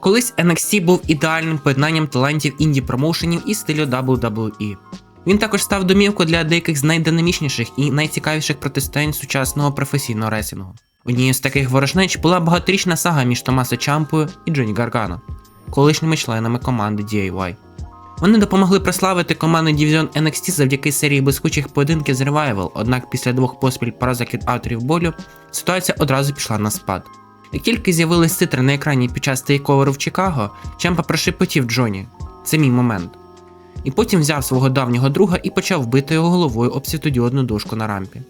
Колись NXT був ідеальним поєднанням талантів інді промоушенів і стилю WWE. Він також став домівкою для деяких з найдинамічніших і найцікавіших протистоянь сучасного професійного ресінгу. Однією з таких ворожнеч була багаторічна сага між Томасо Чампою і Джоні Гаргано, колишніми членами команди DIY. Вони допомогли прославити команду Division NXT завдяки серії блискучих поєдинків з Revival, однак після двох поспіль поразок від авторів болю ситуація одразу пішла на спад. Як тільки з'явились титри на екрані під час тейковеру в Чикаго, Чампа прошепотів Джоні: це мій момент. І потім взяв свого давнього друга і почав бити його головою об світодіодну дошку на рампі.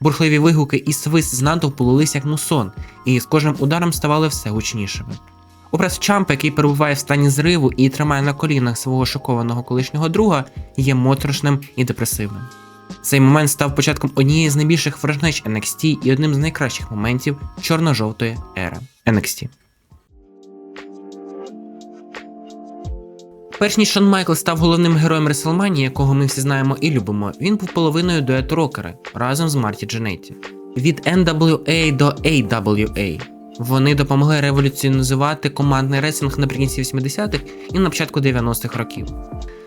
Бурхливі вигуки і свист з натовпу лились як мусон, і з кожним ударом ставали все гучнішими. Образ Чампа, який перебуває в стані зриву і тримає на колінах свого шокованого колишнього друга, є моторошним і депресивним. Цей момент став початком однієї з найбільших ворожнеч NXT і одним з найкращих моментів чорно-жовтої ери NXT. Перш ніж Шон Майкл став головним героєм Реселманії, якого ми всі знаємо і любимо, він був половиною дуету рокери разом з Марті Дженетті. Від NWA до AWA. Вони допомогли революціонізувати командний ресінг наприкінці 80-х і на початку 90-х років.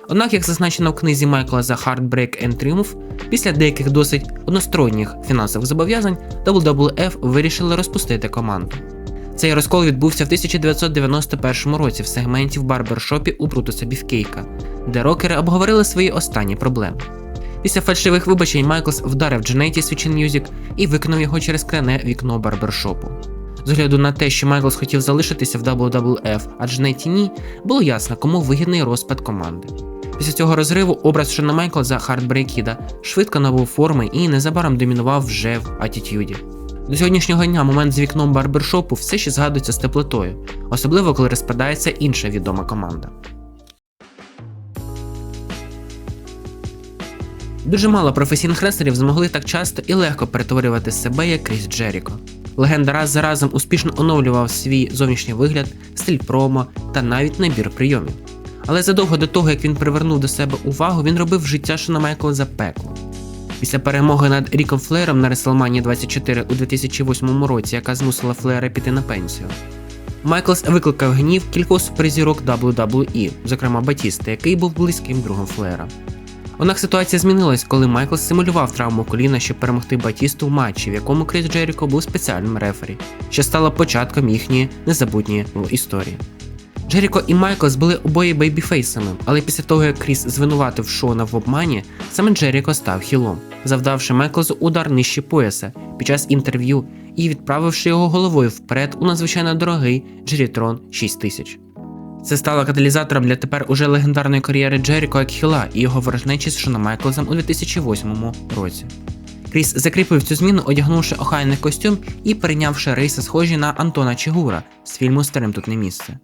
Однак, як зазначено в книзі Майкла The Heartbreak and Triumph, після деяких досить односторонніх фінансових зобов'язань WWF вирішили розпустити команду. Цей розкол відбувся в 1991 році в сегменті в барбершопі у Брутуса Біфкейка, де рокери обговорили свої останні проблеми. Після фальшивих вибачень Майклс вдарив Дженеті Switching Music і викинув його через скляне вікно барбершопу. З огляду на те, що Майклс хотів залишитися в WWF, а Дженеті ні, було ясно, кому вигідний розпад команди. Після цього розриву образ Шона Майклза Хардбрейкіда швидко набув форми і незабаром домінував вже в атітюді. До сьогоднішнього дня момент з вікном барбершопу все ще згадується з теплотою, особливо коли розпадається інша відома команда. Дуже мало професійних рестлерів змогли так часто і легко перетворювати себе як Кріс Джеріко. Легенда раз за разом успішно оновлював свій зовнішній вигляд, стиль промо та навіть набір прийомів. Але задовго до того, як він привернув до себе увагу, він робив життя Шона Майкла за пекло. Після перемоги над Ріком Флеєром на WrestleMania 24 у 2008 році, яка змусила Флеєра піти на пенсію. Майклс викликав гнів кількох суперзірок WWE, зокрема Батіста, який був близьким другом Флеєра. Однак ситуація змінилась, коли Майклс симулював травму коліна, щоб перемогти Батісту в матчі, в якому Кріс Джеріко був спеціальним рефері, що стало початком їхньої незабутньої історії. Джеріко і Майклс були обоє бейбіфейсами, але після того, як Кріс звинуватив Шона в обмані, саме Джеріко став хілом, завдавши Майклсу удар нижче пояса під час інтерв'ю і відправивши його головою вперед у надзвичайно дорогий Джерітрон 6000. Це стало каталізатором для тепер уже легендарної кар'єри Джеріко як хіла і його ворожнечі з Шоном Майклзом у 2008 році. Кріс закріпив цю зміну, одягнувши охайний костюм і перейнявши рейси, схожі на Антона Чигура з фільму Старим тут не місце.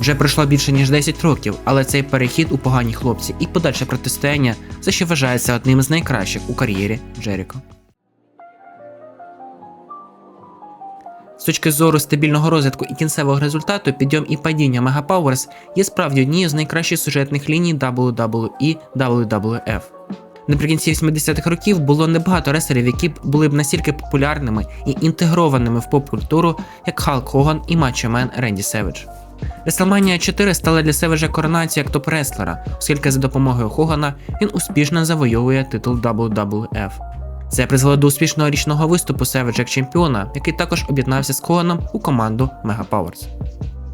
Вже пройшло більше ніж 10 років, але цей перехід у погані хлопці і подальше протистояння все ще вважається одним з найкращих у кар'єрі Джеріко. З точки зору стабільного розвитку і кінцевого результату, підйом і падіння Mega Powers є справді однією з найкращих сюжетних ліній WWE WWF. Наприкінці 80-х років було небагато ресерів, які були б настільки популярними і інтегрованими в поп-культуру, як Халк Хоган і Мачо Мен Ренді Севедж. WrestleMania 4 стала для Севеджа коронацією як топ-реслера, оскільки за допомогою Хогана він успішно завойовує титул WWF. Це призвело до успішного річного виступу Севеджа як чемпіона, який також об'єднався з Хоганом у команду Mega Powers.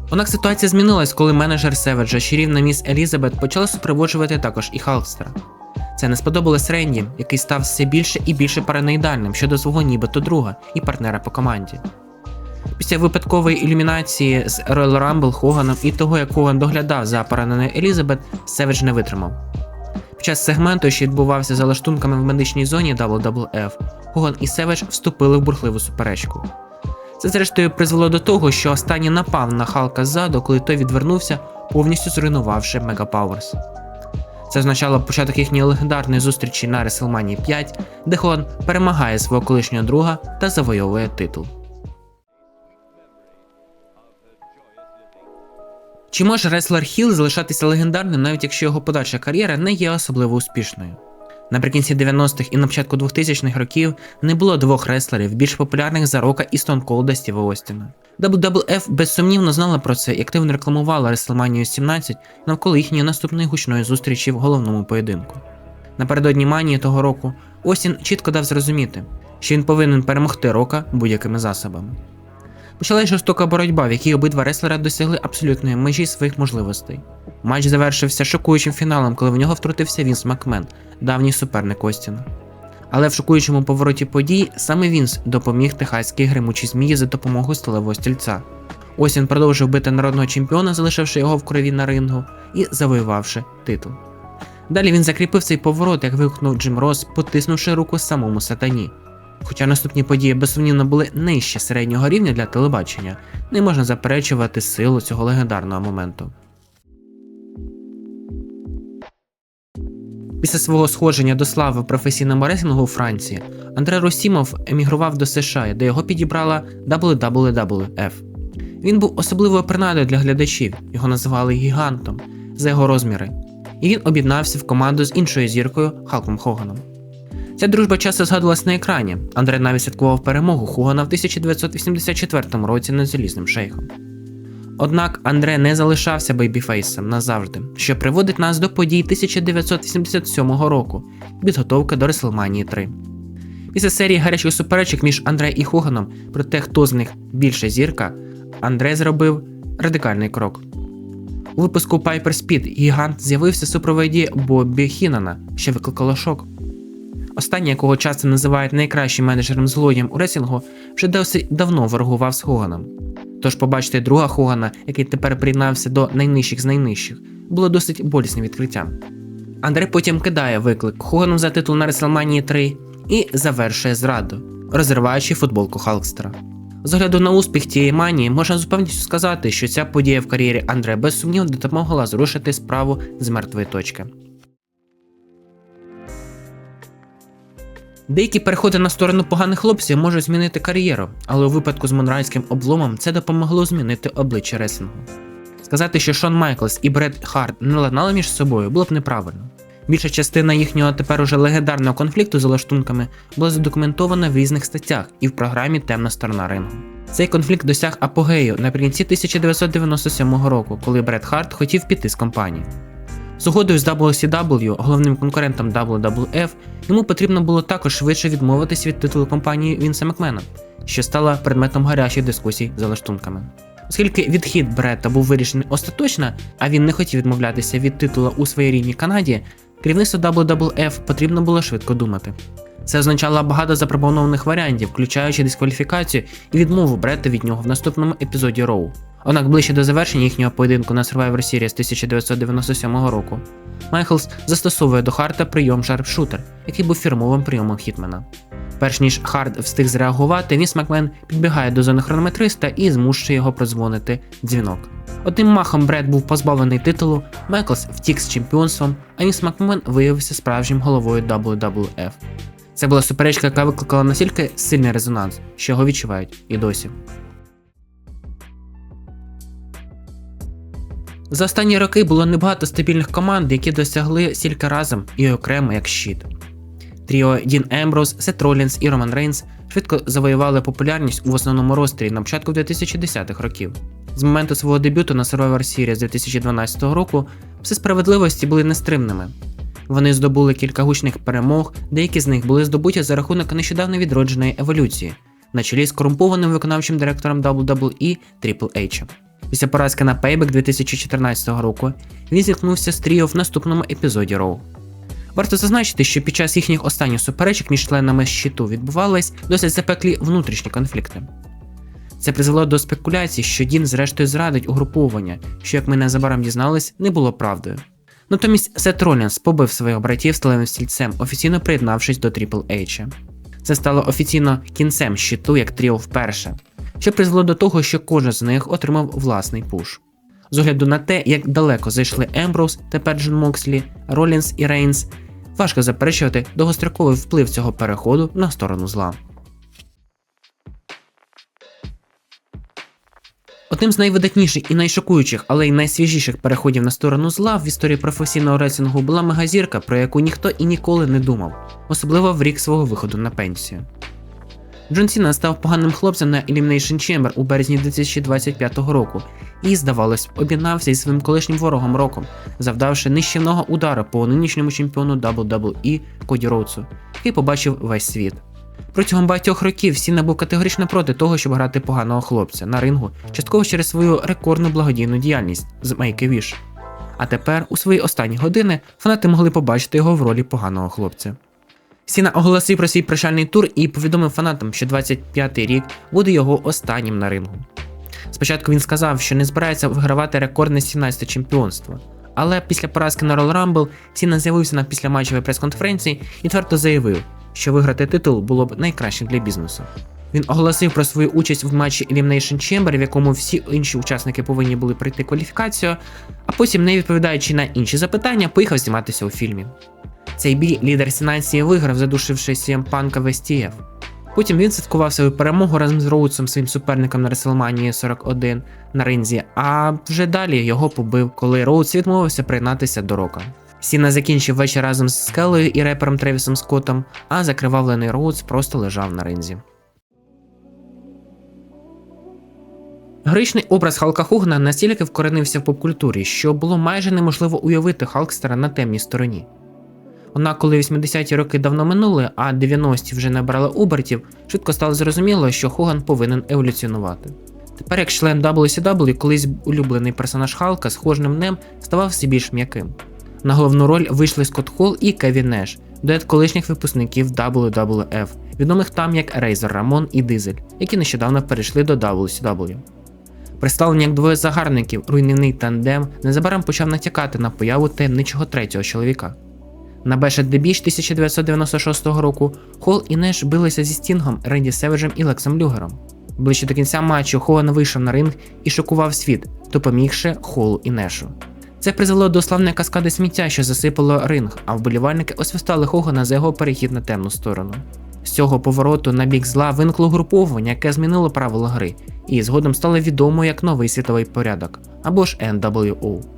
Однак ситуація змінилась, коли менеджер Севеджа, чарівна міс Елізабет, почала супроводжувати також і Халкстера. Це не сподобалось Ренді, який став все більше і більше параноїдальним щодо свого нібито друга і партнера по команді. Після випадкової ілюмінації з Royal Rumble Хоганом і того, як Хоган доглядав за пораненою Елізабет, Севедж не витримав. Під час сегменту, що відбувався за лаштунками в медичній зоні WWF, Хоган і Севедж вступили в бурхливу суперечку. Це зрештою призвело до того, що останній напав на Халка ззаду, коли той відвернувся, повністю зруйнувавши Mega Powers. Це означало початок їхньої легендарної зустрічі на WrestleMania 5, де Хоган перемагає свого колишнього друга та завойовує титул. Чи може реслер Хіл залишатися легендарним, навіть якщо його подальша кар'єра не є особливо успішною? Наприкінці 90-х і на початку 2000-х років не було двох реслерів більш популярних за Рока і Cold Стіва Остіна. WWF безсумнівно знала про це і активно рекламувала WrestleMania 17 навколо їхньої наступної гучної зустрічі в головному поєдинку. Напередодні манії того року Остін чітко дав зрозуміти, що він повинен перемогти Рока будь-якими засобами. Почалась жорстока боротьба, в якій обидва реслера досягли абсолютної межі своїх можливостей. Матч завершився шокуючим фіналом, коли в нього втрутився Вінс Макмен, давній суперник Остіна. Але в шокуючому повороті подій саме Вінс допоміг техаській гримучій змії за допомогою сталевого стільця. Остін продовжив бити народного чемпіона, залишивши його в крові на рингу і завоювавши титул. Далі він закріпив цей поворот, як вигукнув Джим Рос, потиснувши руку самому сатані. Хоча наступні події безсумнівно були нижче середнього рівня для телебачення, не можна заперечувати силу цього легендарного моменту. Після свого сходження до слави в професійному реслінгу у Франції Андре Росімов емігрував до США, де його підібрала WWF. Він був особливою принадою для глядачів, його називали гігантом за його розміри, і він об'єднався в команду з іншою зіркою Халком Хоганом. Ця дружба часто згадувалась на екрані. Андре навіть святкував перемогу Хугана в 1984 році над залізним шейхом. Однак Андре не залишався бейбіфейсом назавжди, що приводить нас до подій 1987 року підготовки до WrestleMania 3. Після серії гарячих суперечок між Андре і Хуганом про те, хто з них більше зірка, Андре зробив радикальний крок. У випуску Piper Speed гігант з'явився супроводі Боббі Хінана, що викликало шок. Останній, якого часто називають найкращим менеджером злодієм у ресінгу, вже досить давно ворогував з Хоганом. Тож побачити друга Хогана, який тепер приєднався до найнижчих з найнижчих, було досить болісним відкриттям. Андре потім кидає виклик Хогану за титул на WrestleMania 3 і завершує зраду, розриваючи футболку Халкстера. З огляду на успіх тієї манії, можна з певністю сказати, що ця подія в кар'єрі Андре безсумнівно допомогла зрушити справу з мертвої точки. Деякі переходи на сторону поганих хлопців можуть змінити кар'єру, але у випадку з монреальським обломом це допомогло змінити обличчя реслінгу. Сказати, що Шон Майклс і Бред Харт не ладнали між собою, було б неправильно. Більша частина їхнього тепер уже легендарного конфлікту з лаштунками була задокументована в різних статтях і в програмі Темна сторона рингу. Цей конфлікт досяг апогею наприкінці 1997 року, коли Бред Харт хотів піти з компанії. З угодою з WCW, головним конкурентом WWF, йому потрібно було також швидше відмовитись від титулу компанії Вінса Макмена, що стала предметом гарячих дискусій за лаштунками. Оскільки відхід Бретта був вирішений остаточно, а він не хотів відмовлятися від титула у своїй рідній Канаді, керівництву WWF потрібно було швидко думати. Це означало багато запропонованих варіантів, включаючи дискваліфікацію і відмову Бретта від нього в наступному епізоді Роу. Однак ближче до завершення їхнього поєдинку на Survivor Series 1997 року Майклс застосовує до Харта прийом Sharpshooter, який був фірмовим прийомом Хітмена. Перш ніж Харт встиг зреагувати, Вінс Макмен підбігає до зони хронометриста і змушує його продзвонити дзвінок. Одним махом Бред був позбавлений титулу, Майклс втік з чемпіонством, а Вінс Макмен виявився справжнім головою WWF. Це була суперечка, яка викликала настільки сильний резонанс, що його відчувають і досі. За останні роки було небагато стабільних команд, які досягли стільки разом і окремо як щит. Тріо Дін Емброс, Сет Ролінс і Роман Рейнс швидко завоювали популярність у основному рострі на початку 2010-х років. З моменту свого дебюту на Survivor Series 2012 року все справедливості були нестримними. Вони здобули кілька гучних перемог, деякі з них були здобуті за рахунок нещодавно відродженої еволюції, на чолі з корумпованим виконавчим директором WWE Triple H. Після поразки на Payback 2014 року він зіткнувся з Тріо в наступному епізоді Роу. Варто зазначити, що під час їхніх останніх суперечок між членами щиту відбувались досить запеклі внутрішні конфлікти. Це призвело до спекуляцій, що Дін зрештою зрадить угруповання, що, як ми незабаром дізнались, не було правдою. Натомість Сет Ролінс побив своїх братів сталевим стільцем, офіційно приєднавшись до Triple H. Це стало офіційно кінцем щиту як тріо вперше, що призвело до того, що кожен з них отримав власний пуш. З огляду на те, як далеко зайшли Емброуз, тепер Джон Мокслі, Ролінс і Рейнс, важко заперечувати довгостроковий вплив цього переходу на сторону зла. Одним з найвидатніших і найшокуючих, але й найсвіжіших переходів на сторону зла в історії професійного реслінгу була мегазірка, про яку ніхто і ніколи не думав, особливо в рік свого виходу на пенсію. Джон Сіна став поганим хлопцем на Elimination Chamber у березні 2025 року і, здавалось, об'єднався із своїм колишнім ворогом Роком, завдавши нищівного удару по нинішньому чемпіону WWE Коді Роудсу, який побачив весь світ. Протягом багатьох років Сіна був категорично проти того, щоб грати поганого хлопця на рингу, частково через свою рекордну благодійну діяльність з Make a Wish. А тепер, у свої останні години, фанати могли побачити його в ролі поганого хлопця. Сіна оголосив про свій прощальний тур і повідомив фанатам, що 25-й рік буде його останнім на рингу. Спочатку він сказав, що не збирається вигравати рекордне 17 чемпіонство. Але після поразки на Royal Rumble Сіна з'явився на післяматчевій прес-конференції і твердо заявив, що виграти титул було б найкращим для бізнесу. Він оголосив про свою участь в матчі Elimination Chamber, в якому всі інші учасники повинні були пройти кваліфікацію, а потім, не відповідаючи на інші запитання, поїхав зніматися у фільмі. Цей бій лідер Сінації виграв, задушивши CM Панка в STF. Потім він святкував свою перемогу разом з Роудсом, своїм суперником на WrestleMania 41 на ринзі, а вже далі його побив, коли Роудс відмовився приєднатися до рока. Сіна закінчив вечір разом з Скелою і репером Тревісом Скоттом, а закривавлений Роудс просто лежав на ринзі. Героїчний образ Халка Хугна настільки вкоренився в попкультурі, що було майже неможливо уявити Халкстера на темній стороні. Однак, коли 80-ті роки давно минули, а 90-ті вже набрали обертів, швидко стало зрозуміло, що Хоган повинен еволюціонувати. Тепер, як член WCW, колись улюблений персонаж Халка з кожним днем ставав все більш м'яким. На головну роль вийшли Скотт Холл і Кевін Неш, дует колишніх випускників WWF, відомих там як Рейзер Рамон і Дизель, які нещодавно перейшли до WCW. Представлені як двоє загарбників, руйнівний тандем незабаром почав натякати на появу таємничого третього чоловіка. На Бешет Дебіч 1996 року Холл і Неш билися зі Стінгом, Ренді Севеджем і Лексом Люгером. Ближче до кінця матчу Хоган вийшов на ринг і шокував світ, допомігши Холлу і Нешу. Це призвело до славної каскади сміття, що засипало ринг, а вболівальники освистали Хогана за його перехід на темну сторону. З цього повороту на бік зла виникло груповання, яке змінило правила гри, і згодом стало відомо як новий світовий порядок або ж NWO.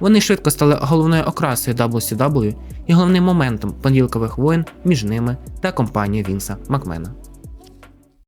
Вони швидко стали головною окрасою WCW і головним моментом понеділкових воєн між ними та компанією Вінса Макмена.